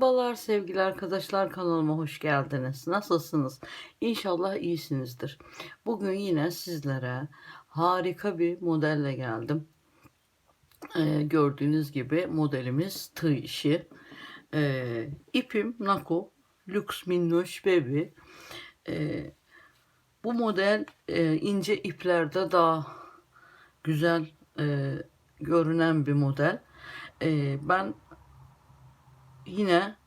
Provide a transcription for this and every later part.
Merhabalar sevgili arkadaşlar kanalıma hoş geldiniz. Nasılsınız? İnşallah iyisinizdir. Bugün yine sizlere harika bir modelle geldim. Ee, gördüğünüz gibi modelimiz tığ işi. Ee, ipim Nako Lux Minnoş Baby. Ee, bu model e, ince iplerde daha güzel e, görünen bir model. Ee, ben yine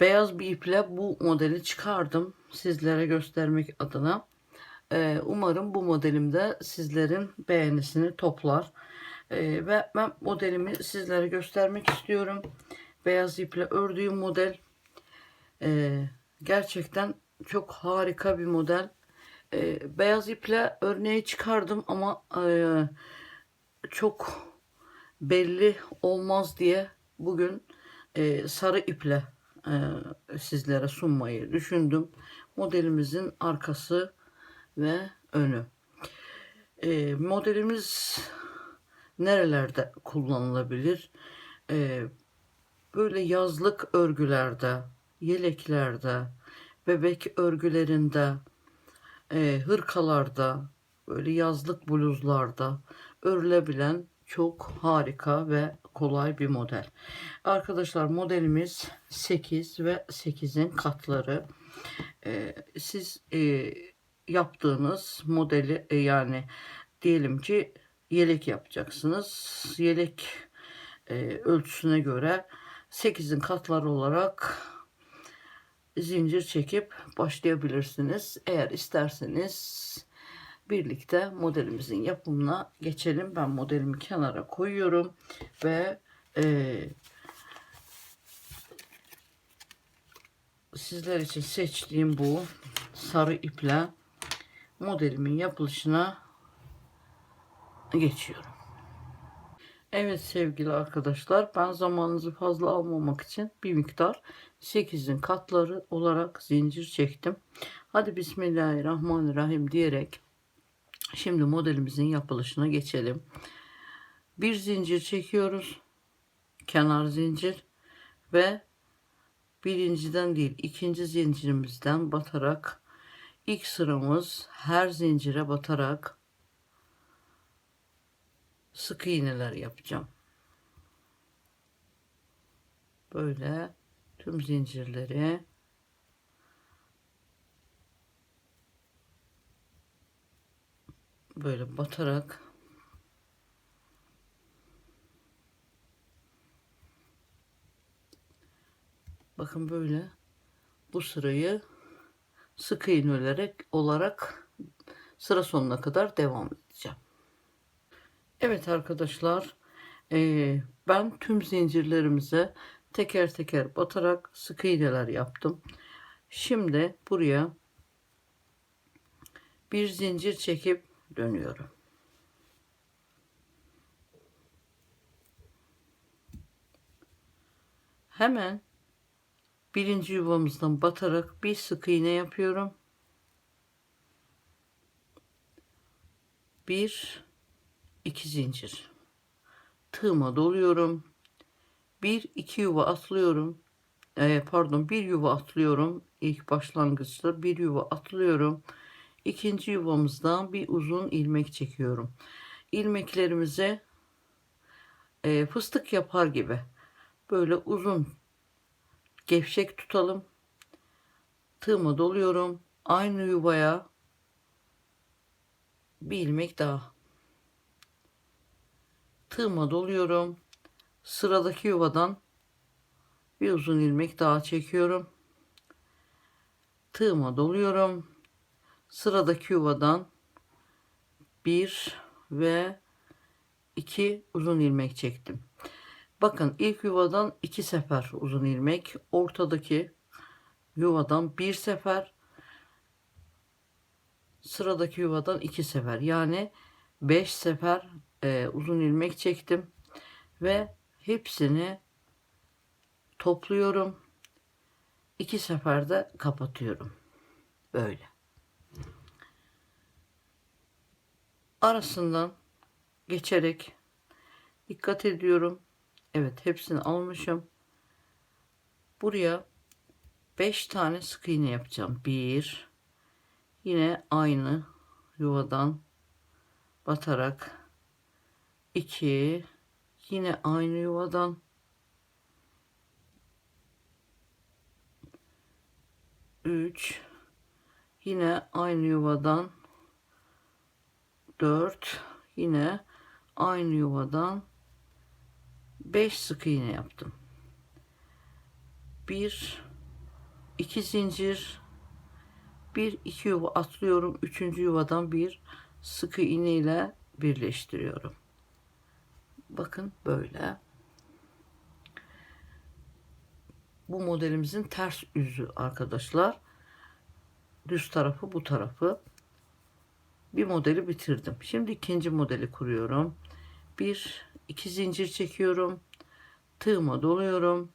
beyaz bir iple bu modeli çıkardım sizlere göstermek adına. Ee, umarım bu modelim de sizlerin beğenisini toplar. Ee, ve ben modelimi sizlere göstermek istiyorum. Beyaz iple ördüğüm model. Ee, gerçekten çok harika bir model. Ee, beyaz iple örneği çıkardım ama e, çok belli olmaz diye bugün e, sarı iple sizlere sunmayı düşündüm. Modelimizin arkası ve önü. E, modelimiz nerelerde kullanılabilir? E, böyle yazlık örgülerde, yeleklerde, bebek örgülerinde, e, hırkalarda, böyle yazlık bluzlarda örülebilen çok harika ve kolay bir model. Arkadaşlar modelimiz 8 ve 8'in katları. Ee, siz e, yaptığınız modeli e, yani diyelim ki yelek yapacaksınız. Yelek e, ölçüsüne göre 8'in katları olarak zincir çekip başlayabilirsiniz. Eğer isterseniz birlikte modelimizin yapımına geçelim. Ben modelimi kenara koyuyorum ve e, sizler için seçtiğim bu sarı iple modelimin yapılışına geçiyorum. Evet sevgili arkadaşlar ben zamanınızı fazla almamak için bir miktar 8'in katları olarak zincir çektim. Hadi Bismillahirrahmanirrahim diyerek Şimdi modelimizin yapılışına geçelim. Bir zincir çekiyoruz. Kenar zincir ve birinciden değil ikinci zincirimizden batarak ilk sıramız her zincire batarak sık iğneler yapacağım. Böyle tüm zincirleri böyle batarak bakın böyle bu sırayı sık iğnelerek olarak sıra sonuna kadar devam edeceğim. Evet arkadaşlar e, ben tüm zincirlerimize teker teker batarak sık iğneler yaptım. Şimdi buraya bir zincir çekip dönüyorum. Hemen birinci yuvamızdan batarak bir sık iğne yapıyorum. Bir, iki zincir. Tığıma doluyorum. Bir, iki yuva atlıyorum. Ee, pardon, bir yuva atlıyorum. İlk başlangıçta bir yuva atlıyorum ikinci yuvamızdan bir uzun ilmek çekiyorum. İlmeklerimize e, fıstık yapar gibi böyle uzun gevşek tutalım. Tığımı doluyorum. Aynı yuvaya bir ilmek daha. Tığıma doluyorum. Sıradaki yuvadan bir uzun ilmek daha çekiyorum. Tığıma doluyorum sıradaki yuvadan bir ve iki uzun ilmek çektim. Bakın ilk yuvadan iki sefer uzun ilmek, ortadaki yuvadan bir sefer, sıradaki yuvadan iki sefer. Yani beş sefer e, uzun ilmek çektim ve hepsini topluyorum. iki seferde kapatıyorum. Böyle. Arasından geçerek dikkat ediyorum. Evet hepsini almışım. Buraya 5 tane sık iğne yapacağım. 1 yine aynı yuvadan batarak 2 yine aynı yuvadan 3 yine aynı yuvadan 4 yine aynı yuvadan 5 sık iğne yaptım. 1 2 zincir 1 2 yuva atlıyorum. 3. yuvadan bir sık iğne ile birleştiriyorum. Bakın böyle. Bu modelimizin ters yüzü arkadaşlar. Düz tarafı bu tarafı. Bir modeli bitirdim. Şimdi ikinci modeli kuruyorum. Bir iki zincir çekiyorum. Tığıma doluyorum.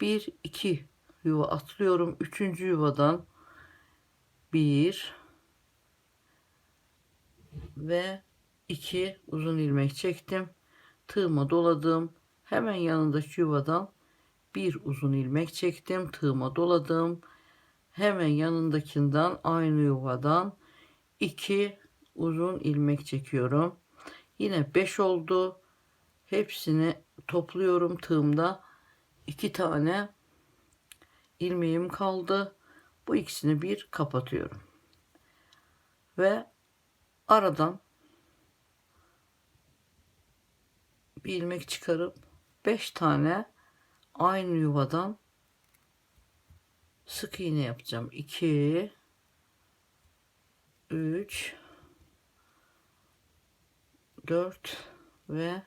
Bir iki yuva atlıyorum. Üçüncü yuvadan bir ve iki uzun ilmek çektim. Tığıma doladım. Hemen yanındaki yuvadan bir uzun ilmek çektim. Tığıma doladım. Hemen yanındakinden aynı yuvadan iki uzun ilmek çekiyorum. Yine 5 oldu. Hepsini topluyorum tığımda. iki tane ilmeğim kaldı. Bu ikisini bir kapatıyorum. Ve aradan bir ilmek çıkarıp 5 tane aynı yuvadan sık iğne yapacağım. 2 3 4 ve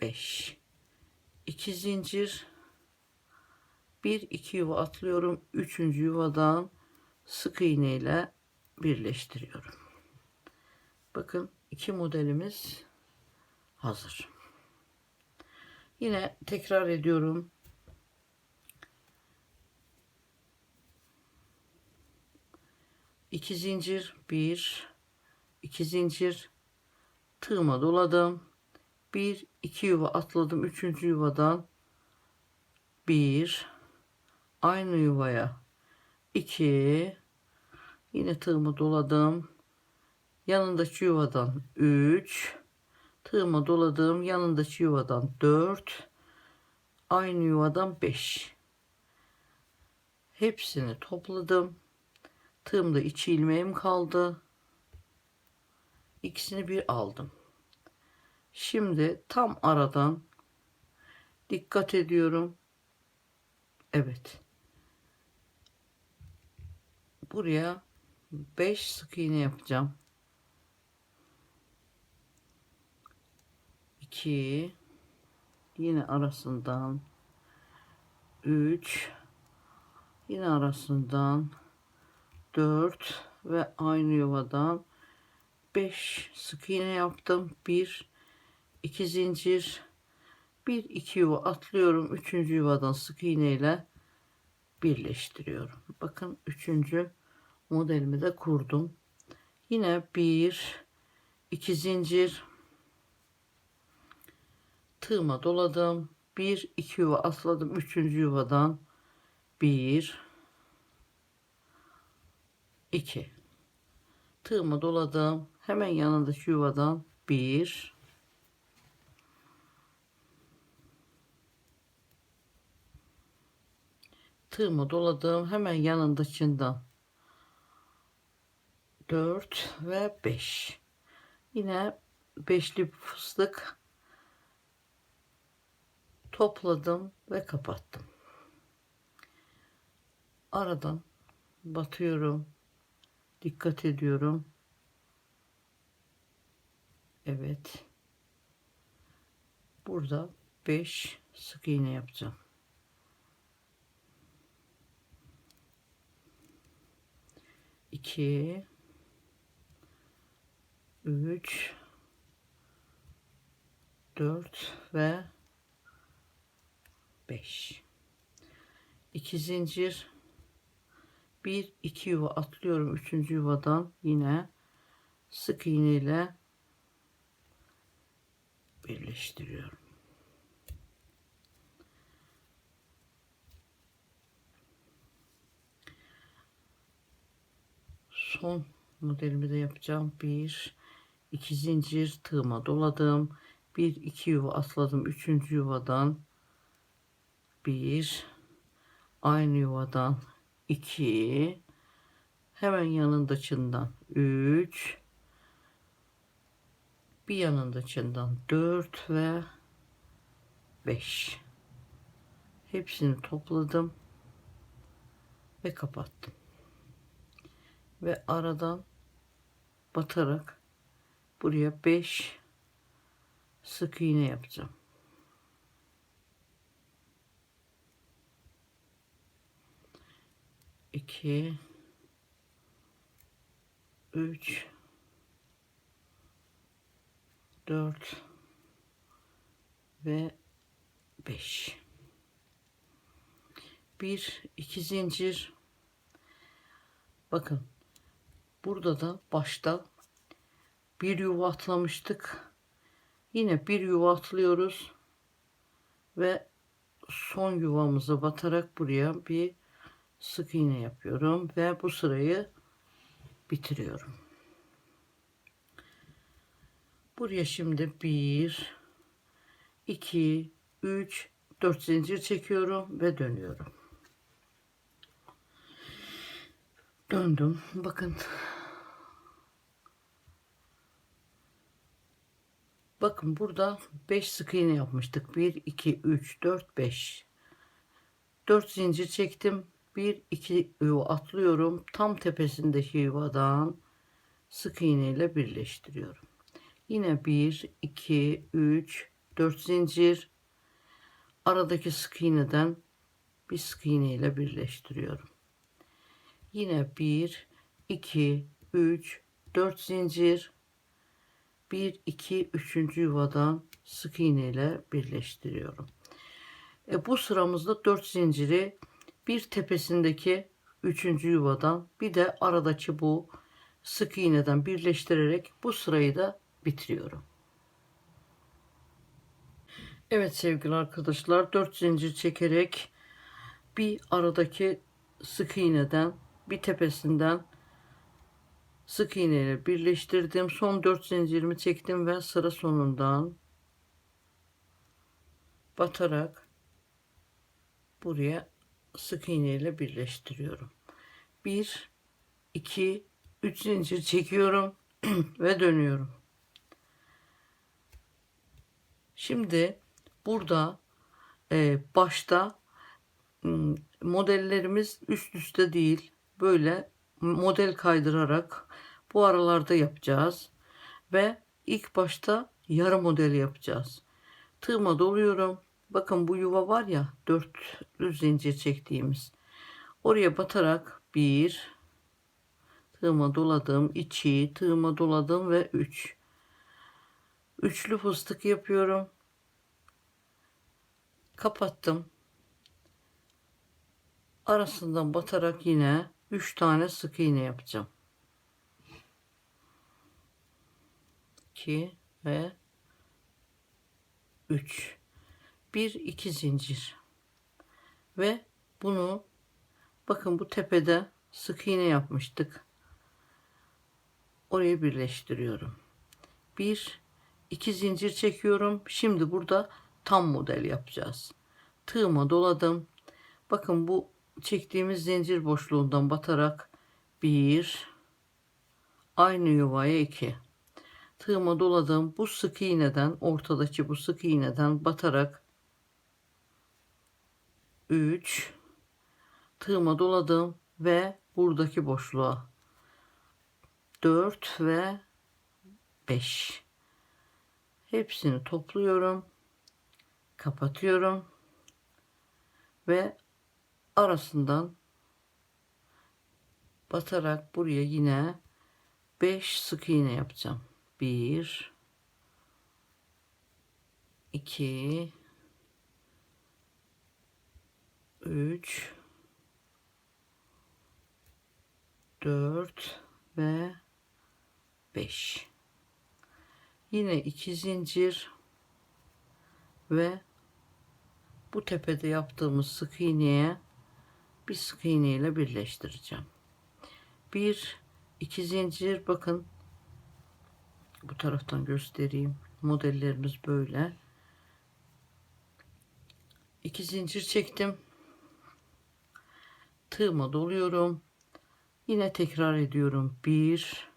5 2 zincir bir iki yuva atlıyorum. Üçüncü yuvadan sık iğne ile birleştiriyorum. Bakın iki modelimiz hazır. Yine tekrar ediyorum. İki zincir, bir, iki zincir, tığıma doladım. Bir, iki yuva atladım. Üçüncü yuvadan. Bir, aynı yuvaya. 2 yine tığımı doladım. Yanındaki yuvadan 3 tığımı doladım. Yanındaki yuvadan 4 aynı yuvadan 5 hepsini topladım tığımda içi ilmeğim kaldı. İkisini bir aldım. Şimdi tam aradan dikkat ediyorum. Evet. Buraya 5 sık iğne yapacağım. 2 yine arasından 3 yine arasından 4 ve aynı yuvadan 5 sık iğne yaptım. 1 2 zincir 1 2 yuva atlıyorum. 3. yuvadan sık iğne ile birleştiriyorum. Bakın 3 modelimi de kurdum. Yine bir iki zincir tığıma doladım. Bir iki yuva atladım. Üçüncü yuvadan bir iki tığıma doladım. Hemen yanındaki yuvadan bir tığımı doladım. Hemen yanındakinden 4 ve 5. Yine beşli fıstık topladım ve kapattım. Aradan batıyorum. Dikkat ediyorum. Evet. Burada 5 sık iğne yapacağım. 2 3 4 ve 5 2 zincir bir iki yuva atlıyorum üçüncü yuvadan yine sık iğne ile birleştiriyorum. Son modelimi de yapacağım. Bir iki zincir tığıma doladım. Bir iki yuva atladım. Üçüncü yuvadan bir aynı yuvadan iki, hemen yanındakinden üç, bir yanındakinden dört ve beş. Hepsini topladım ve kapattım. Ve aradan batarak buraya 5 sık iğne yapacağım. İki, üç, dört ve beş. Bir, iki zincir. Bakın burada da başta bir yuva atlamıştık. Yine bir yuva atlıyoruz ve son yuvamıza batarak buraya bir sık iğne yapıyorum ve bu sırayı bitiriyorum. Buraya şimdi 1 2 3 4 zincir çekiyorum ve dönüyorum. Döndüm. Bakın. Bakın burada 5 sık iğne yapmıştık. 1 2 3 4 5. 4 zincir çektim. 1 2 yuva atlıyorum. Tam tepesindeki yuvadan sık iğne ile birleştiriyorum. Yine 1 2 3 4 zincir aradaki sık iğneden bir sık iğne ile birleştiriyorum. Yine 1 2 3 4 zincir 1 2 3. yuvadan sık iğne ile birleştiriyorum. E, bu sıramızda 4 zinciri bir tepesindeki 3. yuvadan bir de aradaki bu sık iğneden birleştirerek bu sırayı da bitiriyorum. Evet sevgili arkadaşlar 4 zincir çekerek bir aradaki sık iğneden bir tepesinden sık iğne ile birleştirdim. Son 4 zincirimi çektim ve sıra sonundan batarak buraya sık iğne ile birleştiriyorum. 1 2 3 zincir çekiyorum ve dönüyorum. Şimdi burada e, başta modellerimiz üst üste değil böyle model kaydırarak bu aralarda yapacağız ve ilk başta yarı model yapacağız. Tığıma doluyorum. Bakın bu yuva var ya dörtlü zincir çektiğimiz. Oraya batarak bir tığıma doladım, iki tığıma doladım ve üç. Üçlü fıstık yapıyorum. Kapattım. Arasından batarak yine 3 tane sık iğne yapacağım. 2 ve 3. 1 2 zincir. Ve bunu bakın bu tepede sık iğne yapmıştık. Orayı birleştiriyorum. 1 2 zincir çekiyorum. Şimdi burada tam model yapacağız. Tığıma doladım. Bakın bu çektiğimiz zincir boşluğundan batarak bir aynı yuvaya iki tığıma doladım bu sık iğneden ortadaki bu sık iğneden batarak 3 tığıma doladım ve buradaki boşluğa 4 ve 5 hepsini topluyorum kapatıyorum ve arasından batarak buraya yine 5 sık iğne yapacağım. 1 2 3 4 ve 5 yine 2 zincir ve bu tepede yaptığımız sık iğneye bir sık iğne ile birleştireceğim. 1 2 zincir bakın. Bu taraftan göstereyim. Modellerimiz böyle. 2 zincir çektim tığıma doluyorum. Yine tekrar ediyorum. 1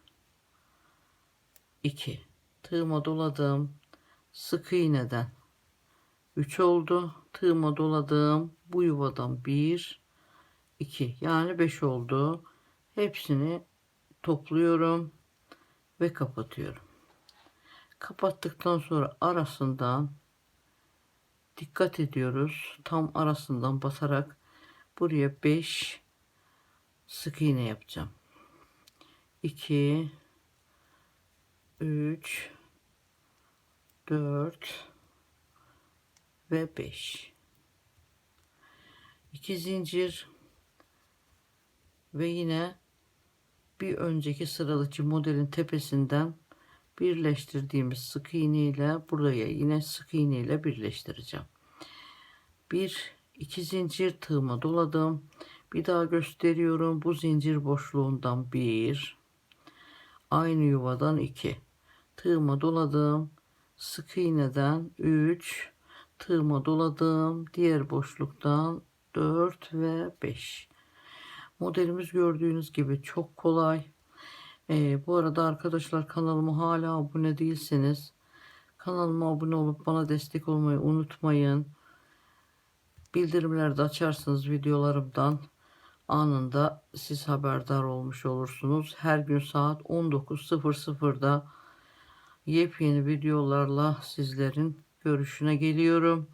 2 tığıma doladım. Sık iğneden 3 oldu. Tığıma doladım. Bu yuvadan 1 2 yani 5 oldu. Hepsini topluyorum ve kapatıyorum. Kapattıktan sonra arasından dikkat ediyoruz. Tam arasından basarak buraya 5 sık iğne yapacağım 2 3 4 ve 5 2 zincir ve yine bir önceki sıralıcı modelin tepesinden birleştirdiğimiz sık iğne ile buraya yine sık iğne ile birleştireceğim. Bir iki zincir tığıma doladım. Bir daha gösteriyorum. Bu zincir boşluğundan bir aynı yuvadan iki tığıma doladım. Sık iğneden 3 tığıma doladım. Diğer boşluktan 4 ve 5. Modelimiz gördüğünüz gibi çok kolay. Ee, bu arada arkadaşlar kanalıma hala abone değilseniz kanalıma abone olup bana destek olmayı unutmayın. Bildirimleri de açarsınız videolarımdan anında siz haberdar olmuş olursunuz. Her gün saat 19.00'da yepyeni videolarla sizlerin görüşüne geliyorum.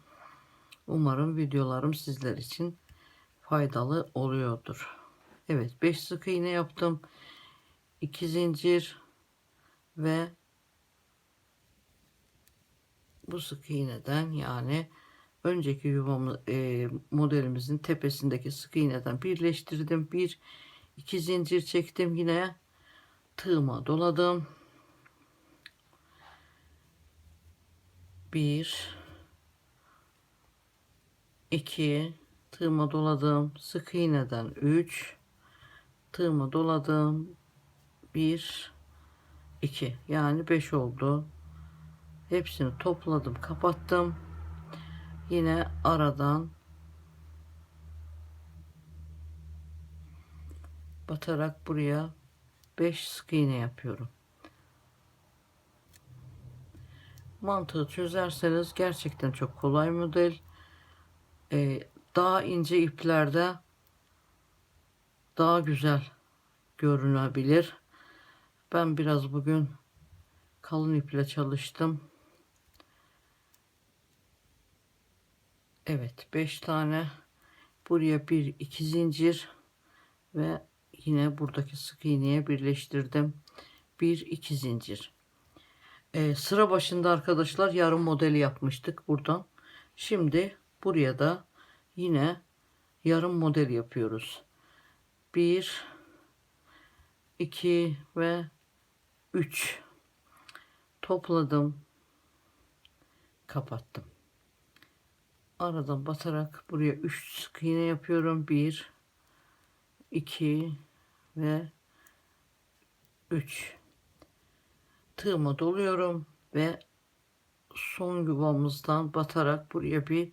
Umarım videolarım sizler için faydalı oluyordur. Evet 5 sık iğne yaptım. 2 zincir ve bu sık iğneden yani önceki yuvamı e, modelimizin tepesindeki sık iğneden birleştirdim. Bir iki zincir çektim yine tığıma doladım. Bir iki tığıma doladım. Sık iğneden 3 tığıma doladım. 1 2 yani 5 oldu. Hepsini topladım, kapattım. Yine aradan batarak buraya 5 sık iğne yapıyorum. Mantığı çözerseniz gerçekten çok kolay model. Ee, daha ince iplerde daha güzel görünebilir. Ben biraz bugün kalın iple çalıştım. Evet 5 tane buraya bir iki zincir ve yine buradaki sık iğneye birleştirdim. Bir iki zincir. Ee, sıra başında arkadaşlar yarım modeli yapmıştık buradan. Şimdi buraya da yine yarım model yapıyoruz. 1 2 ve 3 topladım kapattım aradan batarak buraya 3 sık iğne yapıyorum. 1 2 ve 3 tığıma doluyorum ve son yuvamızdan batarak buraya bir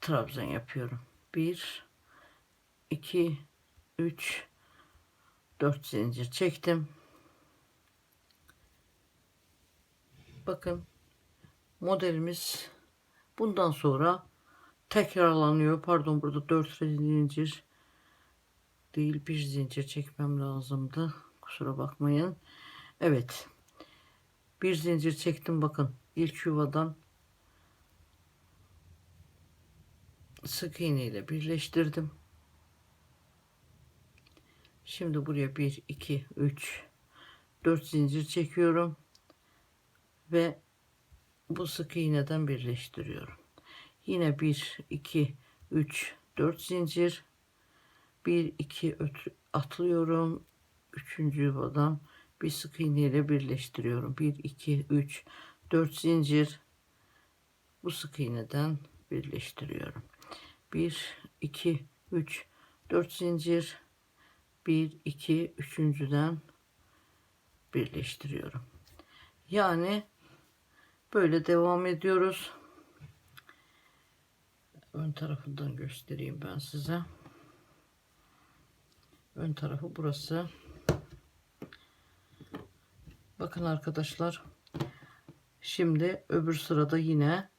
trabzan yapıyorum. 1 2 3 4 zincir çektim. Bakın modelimiz bundan sonra tekrarlanıyor. Pardon burada 4 zincir değil bir zincir çekmem lazımdı. Kusura bakmayın. Evet. Bir zincir çektim bakın. İlk yuvadan sık iğne ile birleştirdim. Şimdi buraya 1 2 3 4 zincir çekiyorum. Ve bu sık iğneden birleştiriyorum. Yine 1 2 3 4 zincir 1 2 atlıyorum. Üçüncü yuvadan bir sık iğne ile birleştiriyorum. 1 2 3 4 zincir bu sık iğneden birleştiriyorum. 1 2 3 4 zincir 1 2 üçüncüden birleştiriyorum. Yani böyle devam ediyoruz. Ön tarafından göstereyim ben size. Ön tarafı burası. Bakın arkadaşlar. Şimdi öbür sırada yine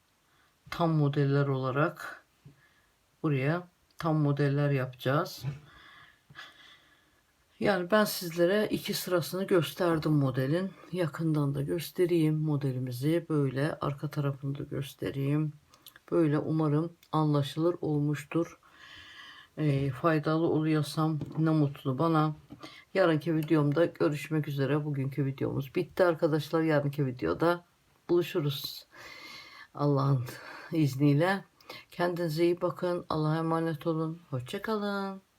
tam modeller olarak buraya tam modeller yapacağız. Yani ben sizlere iki sırasını gösterdim modelin. Yakından da göstereyim modelimizi. Böyle arka tarafını da göstereyim. Böyle umarım anlaşılır olmuştur. Ee, faydalı oluyorsam ne mutlu bana. Yarınki videomda görüşmek üzere. Bugünkü videomuz bitti arkadaşlar. Yarınki videoda buluşuruz. Allah'ın izniyle. Kendinize iyi bakın. Allah'a emanet olun. Hoşçakalın.